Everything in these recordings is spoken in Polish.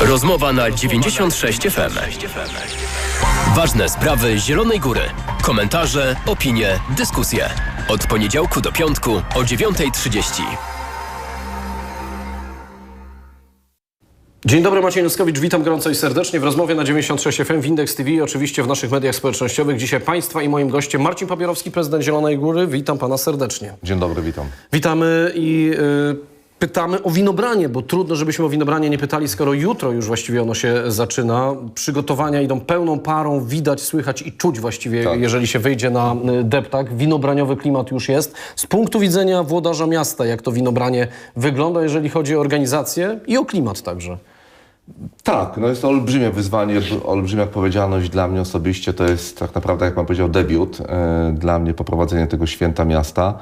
Rozmowa na 96 FM. Ważne sprawy Zielonej Góry. Komentarze, opinie, dyskusje. Od poniedziałku do piątku o 9.30. Dzień dobry, Maciej Nuskowicz, witam gorąco i serdecznie w rozmowie na 96 FM w Index TV i oczywiście w naszych mediach społecznościowych. Dzisiaj Państwa i moim gościem Marcin Papierowski, prezydent Zielonej Góry. Witam Pana serdecznie. Dzień dobry, witam. Witamy i y, pytamy o winobranie, bo trudno, żebyśmy o winobranie nie pytali, skoro jutro już właściwie ono się zaczyna. Przygotowania idą pełną parą, widać, słychać i czuć właściwie, Tak. jeżeli się wyjdzie na y, deptak. Winobraniowy klimat już jest. Z punktu widzenia włodarza miasta, jak to winobranie wygląda, jeżeli chodzi o organizację i o klimat także. Tak, no jest to olbrzymie wyzwanie, olbrzymia odpowiedzialność dla mnie osobiście. To jest tak naprawdę, jak pan powiedział, debiut e, dla mnie poprowadzenie tego święta miasta.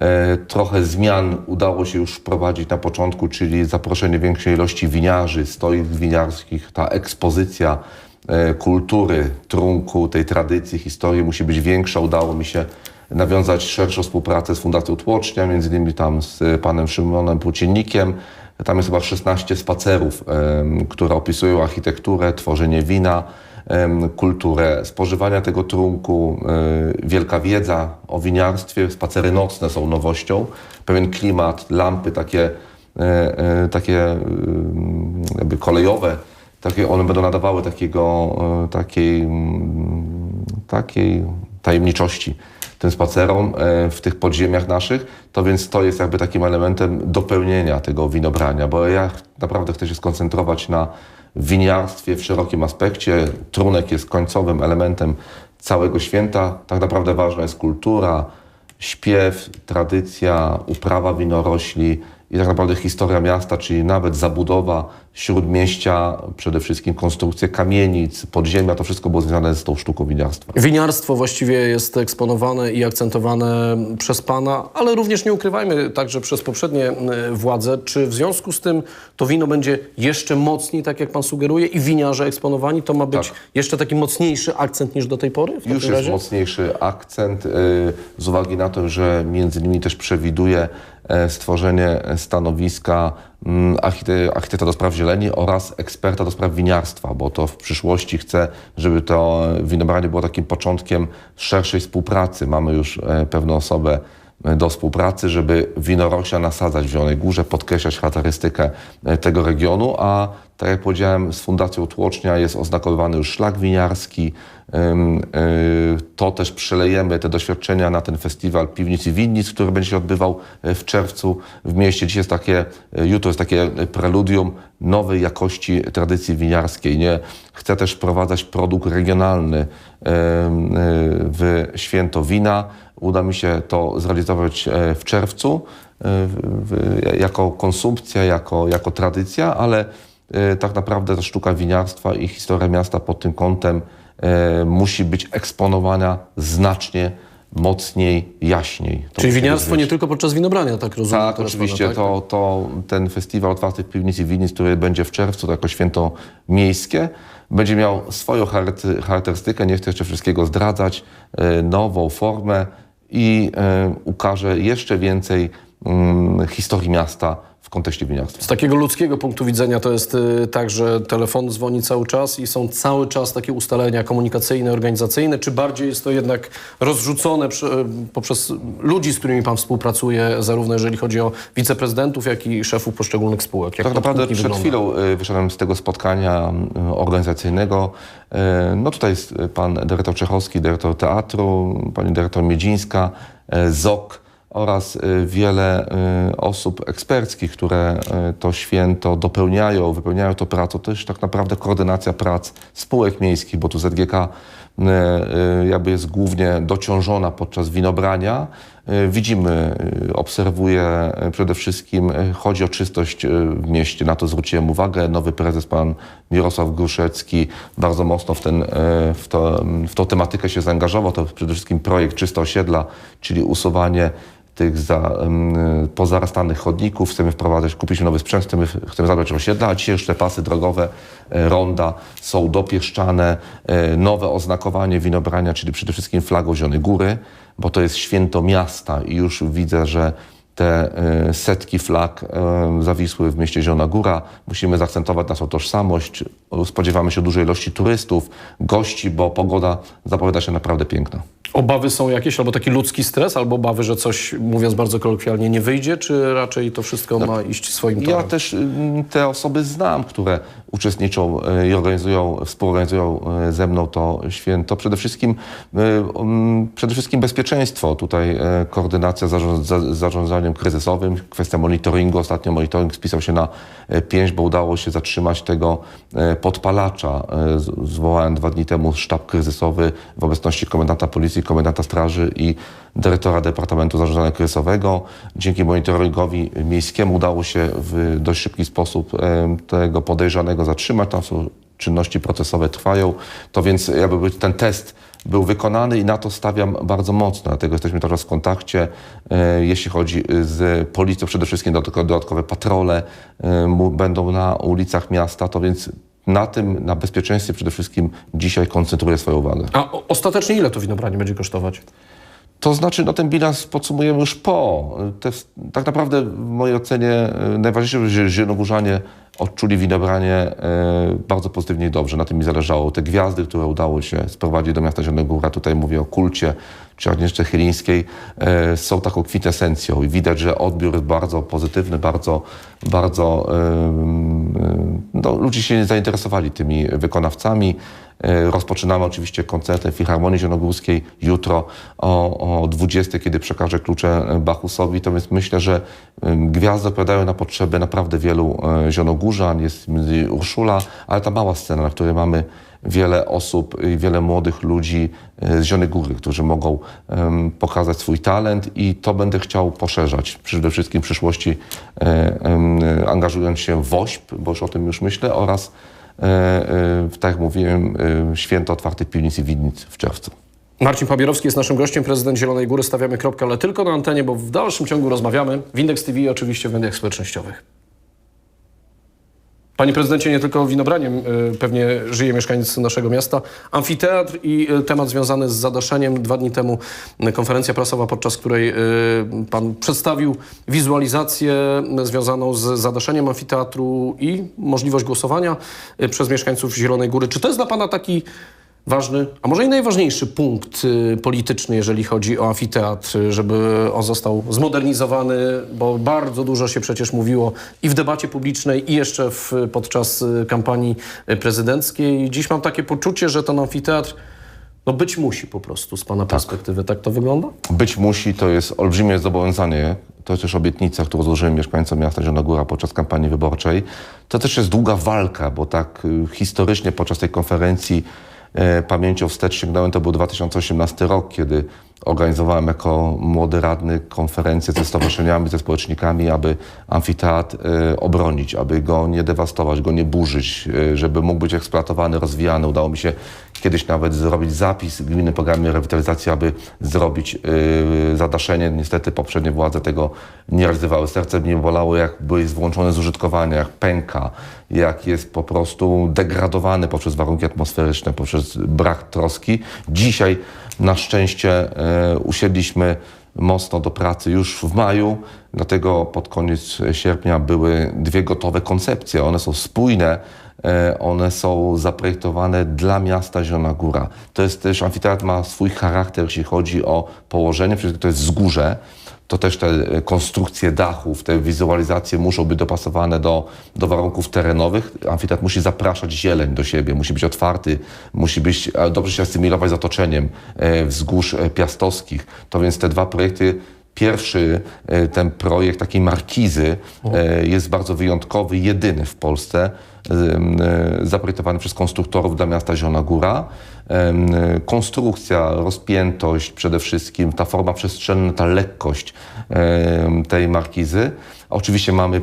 E, trochę zmian udało się już wprowadzić na początku, czyli zaproszenie większej ilości winiarzy, stoisk winiarskich, ta ekspozycja e, kultury, trunku, tej tradycji, historii musi być większa. Udało mi się nawiązać szerszą współpracę z Fundacją Tłocznia, między innymi tam z panem Szymonem Płóciennikiem. Tam jest chyba 16 spacerów, które opisują architekturę, tworzenie wina, kulturę spożywania tego trunku, wielka wiedza o winiarstwie, spacery nocne są nowością, pewien klimat, lampy takie, e, e, takie jakby kolejowe, takie, one będą nadawały takiego, e, takiej, takiej tajemniczości tym spacerom w tych podziemiach naszych, to więc to jest jakby takim elementem dopełnienia tego winobrania, bo ja naprawdę chcę się skoncentrować na winiarstwie w szerokim aspekcie. Trunek jest końcowym elementem całego święta. Tak naprawdę ważna jest kultura, śpiew, tradycja, uprawa winorośli i tak naprawdę historia miasta, czyli nawet zabudowa śródmieścia, przede wszystkim konstrukcje kamienic, podziemia, to wszystko było związane z tą sztuką winiarstwa. Winiarstwo właściwie jest eksponowane i akcentowane przez Pana, ale również nie ukrywajmy także przez poprzednie władze. Czy w związku z tym to wino będzie jeszcze mocniej, tak jak Pan sugeruje, i winiarze eksponowani? To ma być Tak. jeszcze taki mocniejszy akcent niż do tej pory? Już jest razie? mocniejszy akcent y, z uwagi na to, że między innymi też przewiduje stworzenie stanowiska mm, archite- architekta do spraw zieleni oraz eksperta do spraw winiarstwa, bo to w przyszłości chcę, żeby to winobranie było takim początkiem szerszej współpracy. Mamy już e, pewną osobę e, do współpracy, żeby winorośla nasadzać w Zielonej Górze, podkreślać charakterystykę e, tego regionu, a tak jak powiedziałem, z Fundacją Tłocznia jest oznakowany już szlak winiarski. Y, To też przelejemy te doświadczenia na ten festiwal Piwnic i Winnic, który będzie się odbywał e, w czerwcu w mieście. Dziś jest takie, e, jutro jest takie preludium nowej jakości tradycji winiarskiej. Nie? Chcę też wprowadzać produkt regionalny y, w święto wina. Uda mi się to zrealizować e, w czerwcu jako konsumpcja, jako, jako tradycja, ale tak naprawdę ta sztuka winiarstwa i historia miasta pod tym kątem e, musi być eksponowana znacznie mocniej, jaśniej. To Czyli winiarstwo nie tylko podczas winobrania, tak rozumiem? tak, oczywiście. Pana, tak? To, to ten festiwal otwartych piwnic i winnic, który będzie w czerwcu, to jako święto miejskie, będzie miał swoją charakter- charakterystykę, nie chcę jeszcze wszystkiego zdradzać, e, nową formę i e, ukaże jeszcze więcej mm, historii miasta w kontekście winiarstwa. Z takiego ludzkiego punktu widzenia to jest y, tak, że telefon dzwoni cały czas i są cały czas takie ustalenia komunikacyjne, organizacyjne, czy bardziej jest to jednak rozrzucone y, poprzez ludzi, z którymi Pan współpracuje, zarówno jeżeli chodzi o wiceprezydentów, jak i szefów poszczególnych spółek? Tak naprawdę przed wygląda? chwilą y, wyszedłem z tego spotkania organizacyjnego. No tutaj jest pan dyrektor Czechowski, dyrektor teatru, pani dyrektor Miedzińska, ZOK oraz y, wiele y, osób eksperckich, które y, to święto dopełniają, wypełniają to pracą. To też tak naprawdę koordynacja prac spółek miejskich, bo tu ZGK jakby jest głównie dociążona podczas winobrania. Widzimy, obserwuję przede wszystkim, chodzi o czystość w mieście, na to zwróciłem uwagę. Nowy prezes, pan Mirosław Gruszecki, bardzo mocno w, ten, w, to, w tą tematykę się zaangażował. To przede wszystkim projekt Czyste Osiedla, czyli usuwanie tych za, pozarastanych chodników, chcemy wprowadzać, kupiliśmy nowy sprzęt, chcemy, chcemy zadbać o osiedla, a dzisiaj pasy drogowe, e, ronda są dopieszczane, e, nowe oznakowanie winobrania, czyli przede wszystkim flagą Zielonej Góry, bo to jest święto miasta i już widzę, że te e, setki flag zawisły w mieście Zielona Góra. Musimy zaakcentować naszą tożsamość. Spodziewamy się dużej ilości turystów, gości, bo pogoda zapowiada się naprawdę piękna. Obawy są jakieś, albo taki ludzki stres, albo obawy, że coś, mówiąc bardzo kolokwialnie, nie wyjdzie, czy raczej to wszystko ma iść swoim torem? Ja też mm, te osoby znam, które uczestniczą e, i organizują, współorganizują e, ze mną to święto. Przede wszystkim, e, przede wszystkim bezpieczeństwo. Tutaj koordynacja z zarząd- za- zarządzaniem kryzysowym, kwestia monitoringu. Ostatnio monitoring spisał się na 5, bo udało się zatrzymać tego podpalacza. Zwołałem dwa dni temu sztab kryzysowy w obecności komendanta policji, komendanta straży i dyrektora Departamentu Zarządzania Kryzysowego. Dzięki monitoringowi miejskiemu udało się w dość szybki sposób tego podejrzanego zatrzymać. Tam są czynności procesowe trwają. To więc jakby ten test był wykonany i na to stawiam bardzo mocno. Dlatego jesteśmy czas w kontakcie, e, jeśli chodzi z policją, przede wszystkim dodatkowe, patrole e, będą na ulicach miasta. To więc na tym, na bezpieczeństwie przede wszystkim dzisiaj koncentruję swoją uwagę. A ostatecznie ile to winobranie będzie kosztować? To znaczy, no ten bilans podsumujemy już po. Te, tak naprawdę w mojej ocenie e, najważniejsze, że Zielonogórzanie odczuli winobranie e, bardzo pozytywnie i dobrze. Na tym mi zależało. Te gwiazdy, które udało się sprowadzić do miasta Zielonogóra, tutaj mówię o kulcie czy Agnieszce Chylińskiej, e, są taką kwintesencją i widać, że odbiór jest bardzo pozytywny, bardzo, bardzo em, no, ludzie się zainteresowali tymi wykonawcami. E, Rozpoczynamy oczywiście koncertem Filharmonii Zielonogórskiej jutro o, o 20, kiedy przekażę klucze Bachusowi. To myślę, że gwiazdy odpowiadają na potrzeby naprawdę wielu e, zielonogórzan. Jest Urszula, ale ta mała scena, na której mamy wiele osób i wiele młodych ludzi e, z Zielonej Góry, którzy mogą em, pokazać swój talent i to będę chciał poszerzać. Przede wszystkim w przyszłości e, em, angażując się w WOŚP, bo już o tym już myślę, oraz e, e, tak jak mówiłem, e, święto otwartych piwnic i winnic w czerwcu. Marcin Pabierowski jest naszym gościem, prezydent Zielonej Góry. Stawiamy kropkę, ale tylko na antenie, bo w dalszym ciągu rozmawiamy w Index TV i oczywiście w mediach społecznościowych. Panie prezydencie, nie tylko winobraniem y, pewnie żyje mieszkaniec naszego miasta. Amfiteatr i y, temat związany z zadaszeniem. Dwa dni temu konferencja prasowa, podczas której y, pan przedstawił wizualizację związaną z zadaszeniem amfiteatru i możliwość głosowania przez mieszkańców Zielonej Góry. Czy to jest dla pana taki ważny, a może i najważniejszy punkt y, polityczny, jeżeli chodzi o amfiteatr, y, żeby on został zmodernizowany, bo bardzo dużo się przecież mówiło i w debacie publicznej, i jeszcze w, podczas y, kampanii prezydenckiej. Dziś mam takie poczucie, że ten amfiteatr no być musi po prostu z Pana perspektywy. Tak to wygląda? Być musi, to jest olbrzymie zobowiązanie. To jest też obietnica, którą złożyłem mieszkańcom miasta Zielona Góra podczas kampanii wyborczej. To też jest długa walka, bo tak historycznie podczas tej konferencji pamięcią wstecz sięgnąłem, to był 2018 rok, kiedy organizowałem jako młody radny konferencję ze stowarzyszeniami, ze społecznikami, aby amfiteatr e, obronić, aby go nie dewastować, go nie burzyć, e, żeby mógł być eksploatowany, rozwijany. Udało mi się kiedyś nawet zrobić zapis w gminnym programie rewitalizacji, aby zrobić e, zadaszenie. Niestety poprzednie władze tego nie realizowały. Serce mnie bolało, jak był jest wyłączony z użytkowania, jak pęka, jak jest po prostu degradowany poprzez warunki atmosferyczne, poprzez brak troski. Dzisiaj na szczęście e, usiedliśmy mocno do pracy już w maju, dlatego pod koniec sierpnia były dwie gotowe koncepcje. One są spójne, e, one są zaprojektowane dla miasta Zielona Góra. To jest też, amfiteatr ma swój charakter, jeśli chodzi o położenie, przecież to jest wzgórze, to też te e, konstrukcje dachów, te wizualizacje muszą być dopasowane do, do warunków terenowych. Amfiteatr musi zapraszać zieleń do siebie, musi być otwarty, musi być, e, dobrze się asymilować z otoczeniem e, wzgórz piastowskich. To więc te dwa projekty Pierwszy, ten projekt takiej markizy jest bardzo wyjątkowy, jedyny w Polsce, zaprojektowany przez konstruktorów dla miasta Zielona Góra. E, Konstrukcja, rozpiętość przede wszystkim, ta forma przestrzenna, ta lekkość tej markizy. Oczywiście mamy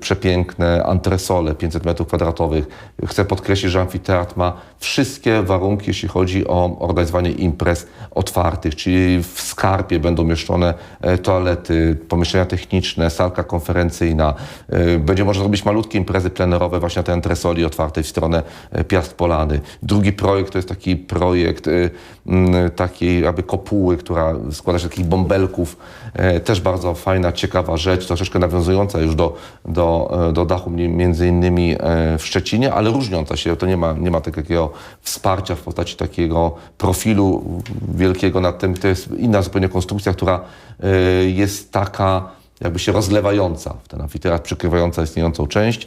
przepiękne antresole, 500 metrów kwadratowych. Chcę podkreślić, że amfiteatr ma wszystkie warunki, jeśli chodzi o organizowanie imprez otwartych, czyli w skarpie będą mieszczone e, toalety, pomieszczenia techniczne, salka konferencyjna. E, Będzie można zrobić malutkie imprezy plenerowe właśnie na tej antresoli otwartej w stronę e, Piast Polany. Drugi projekt to jest taki projekt e, m, takiej aby kopuły, która składa się z takich bąbelków E, Też bardzo fajna, ciekawa rzecz, troszeczkę nawiązująca już do, do, e, do dachu między innymi w Szczecinie, ale różniąca się. To nie ma, nie ma takiego wsparcia w postaci takiego profilu wielkiego nad tym. To jest inna zupełnie konstrukcja, która jest taka jakby się rozlewająca w ten amfiteatr, przykrywająca istniejącą część.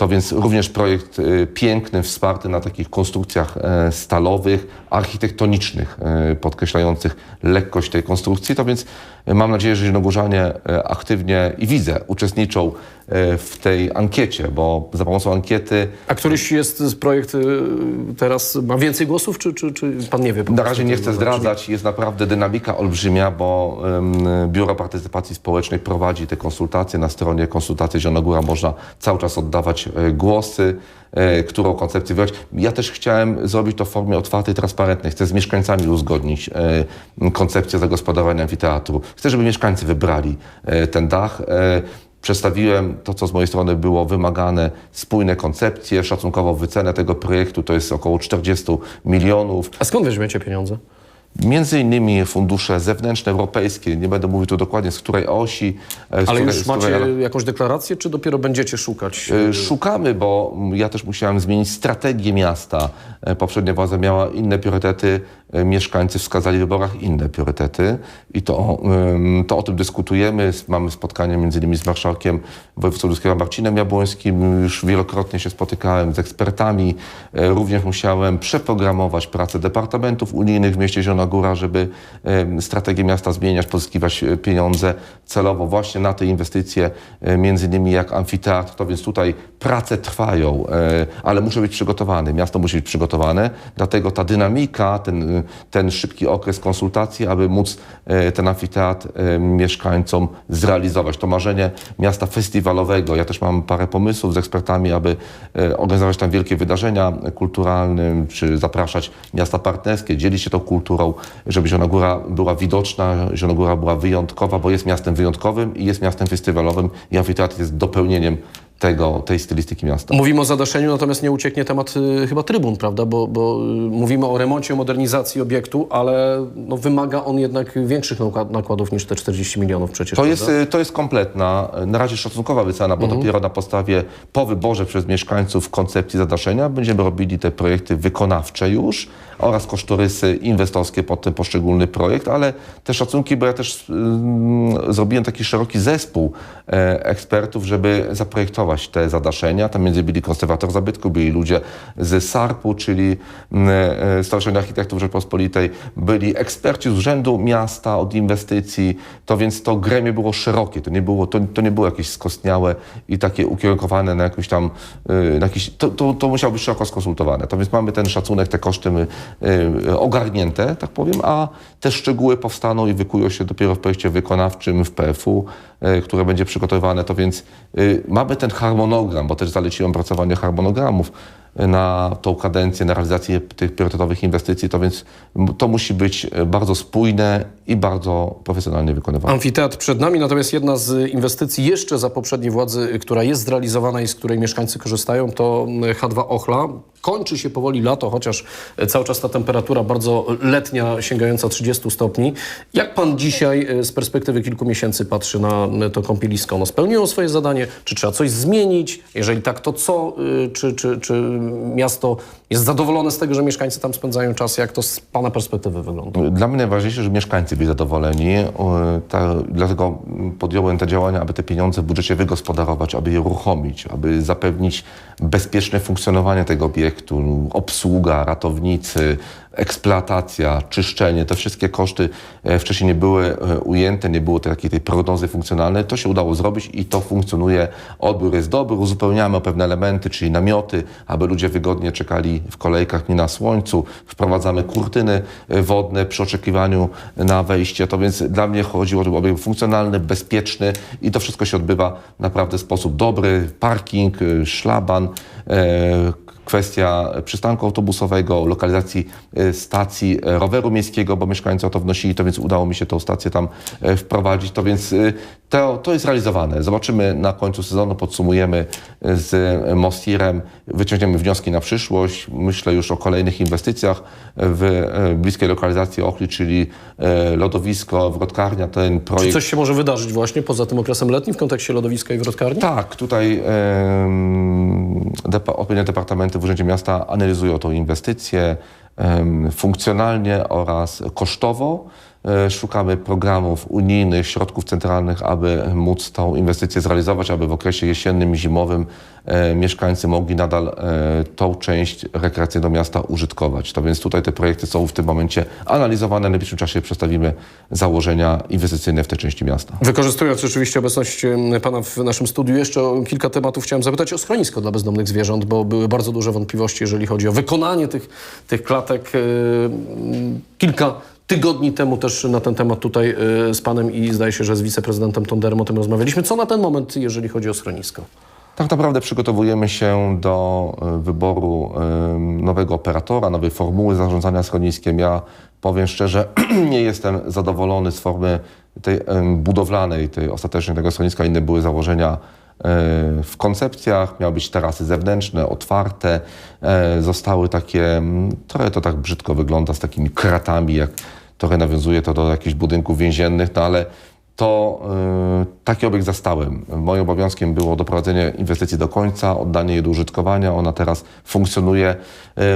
To więc również projekt y, piękny, wsparty na takich konstrukcjach e, stalowych, architektonicznych, e, podkreślających lekkość tej konstrukcji. To więc mam nadzieję, że Zielonogórzanie e, aktywnie i widzę, uczestniczą e, w tej ankiecie, bo za pomocą ankiety A któryś jest z projekt y, teraz, ma więcej głosów, czy, czy, czy pan nie wie? Na razie nie chcę zdradzać, jest naprawdę dynamika olbrzymia, bo Biuro Partycypacji Społecznej prowadzi te konsultacje. Na stronie konsultacji Zielonogóra można cały czas oddawać e, głosy, e, którą koncepcję wybrać. Ja też chciałem zrobić to w formie otwartej, transparentnej. Chcę z mieszkańcami uzgodnić e, koncepcję zagospodarowania amfiteatru. Chcę, żeby mieszkańcy wybrali e, ten dach. E, Przedstawiłem to, co z mojej strony było wymagane, spójne koncepcje, szacunkową wycenę tego projektu, to jest około 40 milionów. A skąd weźmiecie pieniądze? Między innymi fundusze zewnętrzne, europejskie, nie będę mówił tu dokładnie z której osi. e, z Ale której, już macie której- jakąś deklarację, czy dopiero będziecie szukać? Szukamy, bo ja też musiałem zmienić strategię miasta. Poprzednia władza miała inne priorytety, mieszkańcy wskazali w wyborach inne priorytety i to, to o tym dyskutujemy. Mamy spotkanie między innymi z marszałkiem województwa ludzkiego Marcinem Jabłońskim. Już wielokrotnie się spotykałem z ekspertami. E, Również musiałem przeprogramować pracę departamentów unijnych w mieście Zielona Góra, żeby strategię miasta zmieniać, pozyskiwać e, pieniądze celowo właśnie na te inwestycje, e, między innymi jak amfiteatr. To więc tutaj prace trwają, e, ale muszę być przygotowany. Miasto musi być przygotowane, dlatego ta dynamika, ten, e, ten szybki okres konsultacji, aby móc e, ten amfiteatr e, mieszkańcom zrealizować. To marzenie miasta festiwalowego. Ja też mam parę pomysłów z ekspertami, aby e, organizować tam wielkie wydarzenia kulturalne, czy zapraszać miasta partnerskie, dzielić się tą kulturą, żeby Zielona była widoczna, Zielona była wyjątkowa, bo jest miastem wyjątkowym i jest miastem festiwalowym i amfiteatr jest dopełnieniem tego, tej stylistyki miasta. Mówimy o zadaszeniu, natomiast nie ucieknie temat y, chyba trybun, prawda? Bo, bo y, mówimy o remoncie, o modernizacji obiektu, ale no, wymaga on jednak większych nakład- nakładów niż te 40 milionów przecież. To prawda? jest, y, to jest kompletna, y, na razie szacunkowa wycena, bo dopiero na podstawie po wyborze przez mieszkańców koncepcji zadaszenia będziemy robili te projekty wykonawcze już oraz kosztorysy inwestorskie pod ten poszczególny projekt, ale te szacunki, bo ja też mm, zrobiłem taki szeroki zespół e, ekspertów, żeby zaprojektować te zadaszenia. Tam między byli konserwator zabytku, byli ludzie z SARP-u, czyli mm, e, Stowarzyszenia Architektów Rzeczpospolitej, byli eksperci z Urzędu Miasta od inwestycji, to więc to gremium było szerokie, to nie było, to, to nie było jakieś skostniałe i takie ukierunkowane na jakąś tam, y, na jakiś, to, to, to musiało być szeroko skonsultowane. To więc mamy ten szacunek, te koszty y, y, ogarnięte, tak powiem, a te szczegóły powstaną i wykują się dopiero w projekcie wykonawczym w PFU, które będzie przygotowywane, to więc mamy ten harmonogram, bo też zaleciłem opracowanie harmonogramów na tą kadencję, na realizację tych priorytetowych inwestycji, to więc to musi być y, bardzo spójne i bardzo profesjonalnie wykonywane. Amfiteatr przed nami, natomiast jedna z inwestycji jeszcze za poprzedniej władzy, y, która jest zrealizowana i z której mieszkańcy korzystają, to y, H2 Ochla. Kończy się powoli lato, chociaż y, cały czas ta temperatura bardzo letnia, sięgająca 30 stopni. Jak pan dzisiaj z perspektywy kilku miesięcy patrzy na to kąpielisko? Ono spełniło swoje zadanie? Czy trzeba coś zmienić? Jeżeli tak, to co? Y, Czy, czy, czy miasto jest zadowolone z tego, że mieszkańcy tam spędzają czas? Jak to z pana perspektywy wygląda? Dla mnie najważniejsze, żeby mieszkańcy byli zadowoleni. E, Ta, dlatego podjąłem te działania, aby te pieniądze w budżecie wygospodarować, aby je uruchomić, aby zapewnić bezpieczne funkcjonowanie tego obiektu, obsługa, ratownicy, eksploatacja, czyszczenie, te wszystkie koszty e, wcześniej nie były e, ujęte, nie było takiej tej prognozy funkcjonalnej. To się udało zrobić i to funkcjonuje. Odbiór jest dobry, uzupełniamy o pewne elementy, czyli namioty, aby ludzie wygodnie czekali w kolejkach nie na słońcu. Wprowadzamy kurtyny e, wodne przy oczekiwaniu na wejście. To więc dla mnie chodziło o obiekt funkcjonalny, bezpieczny i to wszystko się odbywa naprawdę w sposób dobry. Parking, szlaban, kwestia przystanku autobusowego, lokalizacji e, stacji e, roweru miejskiego, bo mieszkańcy o to wnosili, to więc udało mi się tą stację tam e, wprowadzić. To więc to, to jest realizowane. Zobaczymy na końcu sezonu, podsumujemy z Mostirem, wyciągniemy wnioski na przyszłość. Myślę już o kolejnych inwestycjach w bliskiej lokalizacji Ochli, czyli lodowisko, wrotkarnia. Ten Czy projekt coś się może wydarzyć właśnie poza tym okresem letnim w kontekście lodowiska i wrotkarni? tak, tutaj odpowiednie departamenty w Urzędzie Miasta analizują tą inwestycję funkcjonalnie oraz kosztowo. E, Szukamy programów unijnych, środków centralnych, aby móc tą inwestycję zrealizować, aby w okresie jesiennym i zimowym e, mieszkańcy mogli nadal e, tą część rekreacyjną miasta użytkować. To więc tutaj te projekty są w tym momencie analizowane. W najbliższym czasie przedstawimy założenia inwestycyjne w tej części miasta. Wykorzystując rzeczywiście obecność Pana w naszym studiu, jeszcze kilka tematów chciałem zapytać o schronisko dla bezdomnych zwierząt, bo były bardzo duże wątpliwości, jeżeli chodzi o wykonanie tych, tych klatek. Kilka tygodni temu też na ten temat tutaj e, z Panem i zdaje się, że z wiceprezydentem Tonderem o tym rozmawialiśmy. Co na ten moment, jeżeli chodzi o schronisko? Tak naprawdę przygotowujemy się do e, wyboru e, nowego operatora, nowej formuły zarządzania schroniskiem. Ja powiem szczerze, nie jestem zadowolony z formy tej budowlanej, tej ostatecznej tego schroniska. Inne były założenia w koncepcjach. Miały być tarasy zewnętrzne, otwarte. E, Zostały takie, mm, trochę to tak brzydko wygląda, z takimi kratami, jak trochę nawiązuje to do jakichś budynków więziennych, no ale to y, taki obiekt zastałem. Moim obowiązkiem było doprowadzenie inwestycji do końca, oddanie jej do użytkowania. Ona teraz funkcjonuje.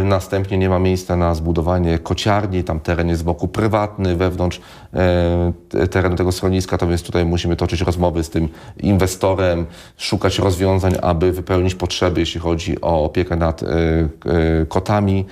Y, następnie nie ma miejsca na zbudowanie kociarni. Tam teren jest z boku prywatny, wewnątrz y, terenu tego schroniska. To więc tutaj musimy toczyć rozmowy z tym inwestorem, szukać rozwiązań, aby wypełnić potrzeby, jeśli chodzi o opiekę nad y, kotami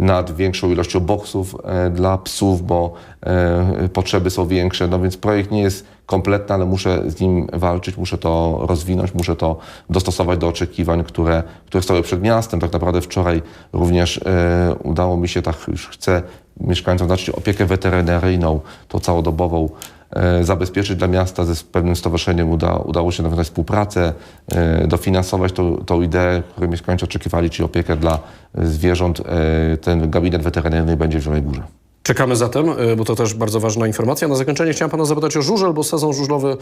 nad większą ilością boksów e, dla psów, bo e, potrzeby są większe. No więc projekt nie jest kompletny, ale muszę z nim walczyć, muszę to rozwinąć, muszę to dostosować do oczekiwań, które, które stoją przed miastem. Tak naprawdę wczoraj również e, udało mi się, tak już chcę mieszkańcom zacząć opiekę weterynaryjną, tą całodobową, zabezpieczyć dla miasta ze pewnym stowarzyszeniem uda, udało się nawiązać współpracę, e, dofinansować tą, tą ideę, której mieszkańcy oczekiwali, czyli opiekę dla e, zwierząt. E, Ten gabinet weterynaryjny będzie w Zielonej Górze. Czekamy zatem, y, bo to też bardzo ważna informacja. Na zakończenie chciałem Pana zapytać o żużel, bo sezon żużlowy y,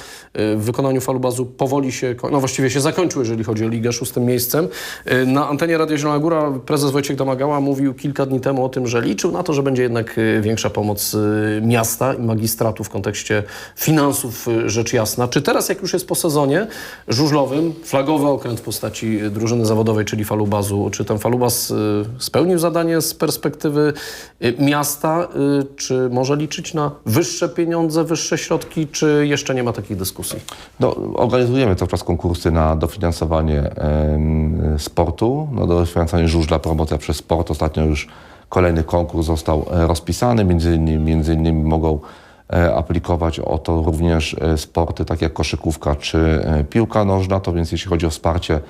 w wykonaniu falubazu powoli się, no właściwie się zakończył, jeżeli chodzi o ligę szóstym miejscem. Y, Na antenie Radio Zielona Góra prezes Wojciech Domagała mówił kilka dni temu o tym, że liczył na to, że będzie jednak większa pomoc miasta i magistratu w kontekście finansów, rzecz jasna. Czy teraz, jak już jest po sezonie żużlowym, flagowy okręt w postaci drużyny zawodowej, czyli falubazu, czy ten falubaz spełnił zadanie z perspektywy miasta, czy może liczyć na wyższe pieniądze, wyższe środki, czy jeszcze nie ma takich dyskusji? No, organizujemy cały czas konkursy na dofinansowanie sportu, no, dofinansowanie żużla, promocja przez sport. Ostatnio już kolejny konkurs został e, rozpisany, między innymi, między innymi mogą e, aplikować o to również e, sporty takie jak koszykówka czy piłka nożna, to więc jeśli chodzi o wsparcie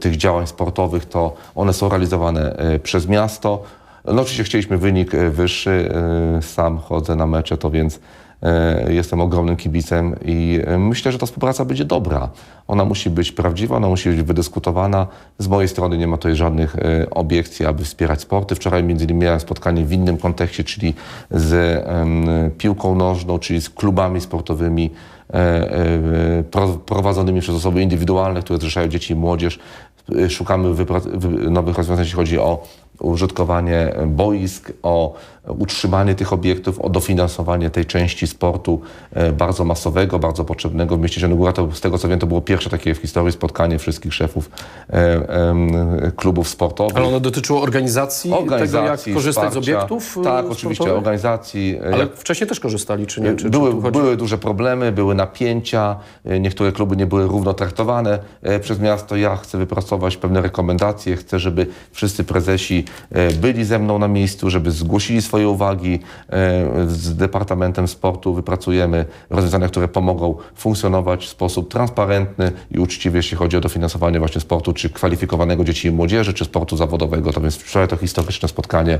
tych działań sportowych, to one są realizowane przez miasto. No oczywiście chcieliśmy wynik e, wyższy, e, sam chodzę na mecze, to więc e, jestem ogromnym kibicem i myślę, że ta współpraca będzie dobra. Ona musi być prawdziwa, ona musi być wydyskutowana. Z mojej strony nie ma tutaj żadnych obiekcji, aby wspierać sporty. Wczoraj między innymi miałem spotkanie w innym kontekście, czyli z piłką nożną, czyli z klubami sportowymi pro- prowadzonymi przez osoby indywidualne, które zrzeszają dzieci i młodzież. Szukamy nowych rozwiązań, jeśli chodzi o użytkowanie boisk, o utrzymanie tych obiektów, o dofinansowanie tej części sportu e, bardzo masowego, bardzo potrzebnego w mieście Zielona Góra. To, z tego co wiem, to było pierwsze takie w historii spotkanie wszystkich szefów e, klubów sportowych. Ale ono dotyczyło organizacji, tego, jak korzystać z wsparcia. obiektów? y, Tak, oczywiście, organizacji. e, Ale jak- wcześniej też korzystali, czy nie? Czy, czy były, chodzi- były duże problemy, były napięcia, e, niektóre kluby nie były równo traktowane e, przez miasto. Ja chcę wypracować pewne rekomendacje, chcę, żeby wszyscy prezesi e, byli ze mną na miejscu, żeby zgłosili swoje uwagi. E, Z Departamentem Sportu wypracujemy rozwiązania, które pomogą funkcjonować w sposób transparentny i uczciwy, jeśli chodzi o dofinansowanie właśnie sportu, czy kwalifikowanego dzieci i młodzieży, czy sportu zawodowego. To więc wczoraj to historyczne spotkanie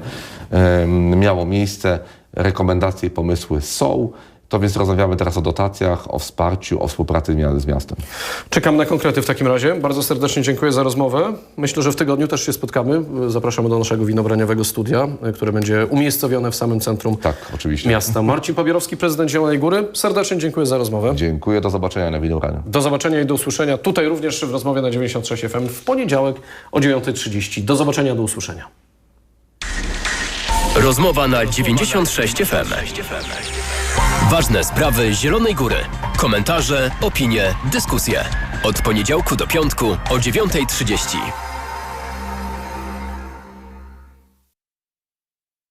miało miejsce. Rekomendacje i pomysły są. To więc rozmawiamy teraz o dotacjach, o wsparciu, o współpracy z miastem. Czekam na konkrety w takim razie. Bardzo serdecznie dziękuję za rozmowę. Myślę, że w tygodniu też się spotkamy. Zapraszamy do naszego winobraniowego studia, y, które będzie umiejscowione w samym centrum Tak, oczywiście. miasta. Marcin Pobierowski, prezydent Zielonej Góry. Serdecznie dziękuję za rozmowę. Dziękuję, do zobaczenia na winobraniu. Do zobaczenia i do usłyszenia tutaj również w rozmowie na 96 FM w poniedziałek o 9.30. Do zobaczenia, do usłyszenia. Rozmowa na 96 FM. Ważne sprawy Zielonej Góry. Komentarze, opinie, dyskusje. Od poniedziałku do piątku o 9.30.